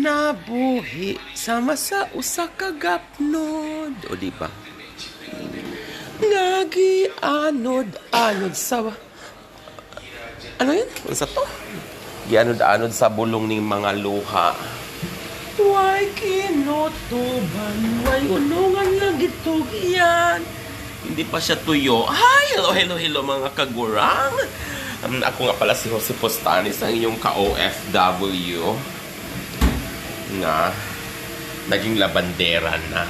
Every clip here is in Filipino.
nabuhi sama sa usa ka gapnod o di ba Ngagi anod anod sa Ano yun? Ano sa to? Gianod-anod sa bulong ning mga luha. Why kinutuban? Why unungan lang gitog iyan? Hindi pa siya tuyo. Hi! Hello, hello, hello mga kagurang! Um, ako nga pala si Jose Postanis, ang inyong ka-OFW na naging labandera na.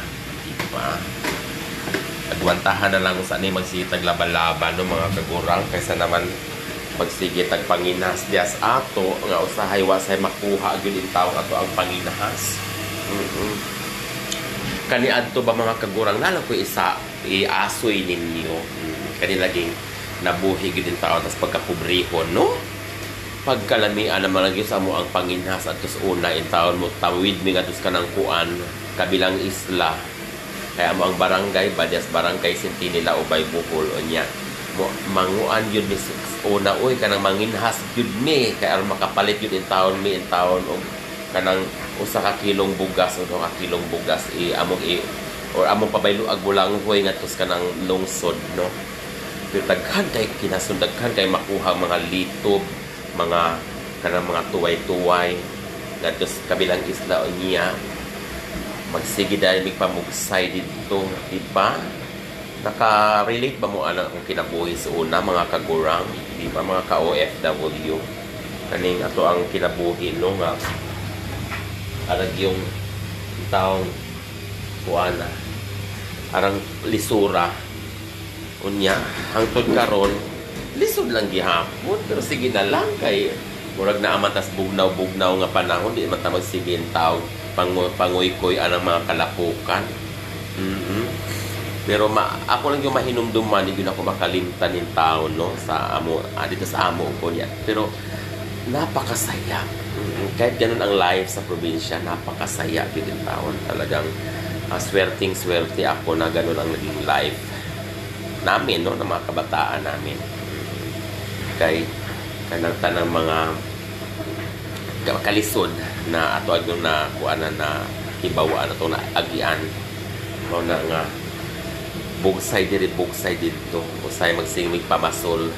Diba? Agwantahan na lang saan ay magsitag laban-laban no mga kagurang kaysa naman magsige tag panginas dias ato nga usahay wasay makuha gyud in tawo ato ang panginahas. mm Kani adto ba mga kagurang nalang ko isa iasoy ninyo. Mm, Kani laging nabuhi gyud in tawo tas pagkapobrehon no? Pagkalamian naman lagi sa mo ang panginhas at sa una in taon mo tawid mi nga tus kanang kuan kabilang isla. Kaya mo ang barangay Badyas Barangay Sentinela Ubay Bukol o niya mo manguan yun sis. una uy kanang manginhas yun ni kaya makapalit yun in taon mi in taon og kanang usa ka kilong bugas o ka kilong bugas i among i or among pabaylo ag bulanghoy nga tus kanang lungsod no? Pero daghan kay kinasundaghan kay makuha mga litob mga kanang mga tuway-tuway ngadto sa kabilang isla niya. Magsige dahil may pamugsay dito di ba? Naka-relate ba mo ana kung kinabuhi sa una mga kagurang di ba mga ka-OFW kaning ato ang kinabuhi no nga arag yung taong kuana arang lisura. Unya hangtod karon lisod lang gihapon pero sige na lang kay murag na amatas bugnaw-bugnaw nga panahon di man ta magsige tao pangu panguy-koy anang mga kalapukan. Mhm. pero ma ako lang yung mahinumduman hindi ako makalimtan ng tao no sa amo ah, dito sa amo ko niya. Pero napakasaya. Mhm. kahit ganun ang life sa probinsya napakasaya. Din yung taon talagang uh, swerting swerte ako na ganun ang naging life namin no ng mga kabataan namin kay kanang tanang mga ka- kalisod na ato agong na kuana na hibawaan ato na agian. Mao na nga bugsay diri bugsay dito usay magsimig pamasol.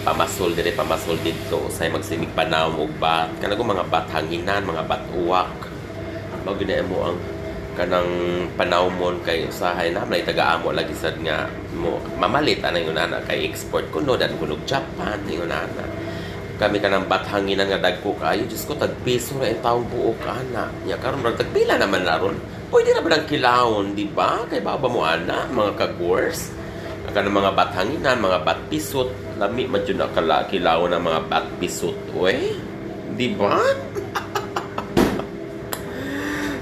Pamasol diri pamasol dito usay magsimig panawom og bat. Kanang mga bat hanginan mga bat uwak. Mao mo ang kanang panawmon kay usahay na may taga-amo lagi sad nga mo mamalit ana yung nana kay export ko no dan kunog Japan yung nana. Kami kanang bathanginan nga dagko kayo Diyos ko tag piso ra taong buok ana. Nya karon rag tagpila naman naron pwede na ba ng kilawon di ba? Kay baba mo ana mga kagwers kanang mga bathanginan mga batpisot. Lami jud na kala kilawon ng mga batpisot we di ba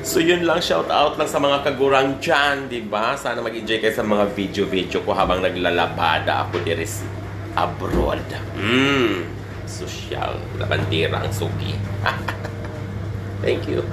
So yun lang, shout out lang sa mga kagurang dyan, di ba? Sana mag-enjoy kayo sa mga video-video ko habang naglalabada ako diri sa abroad. Mm, social, labandera ang suki. Thank you.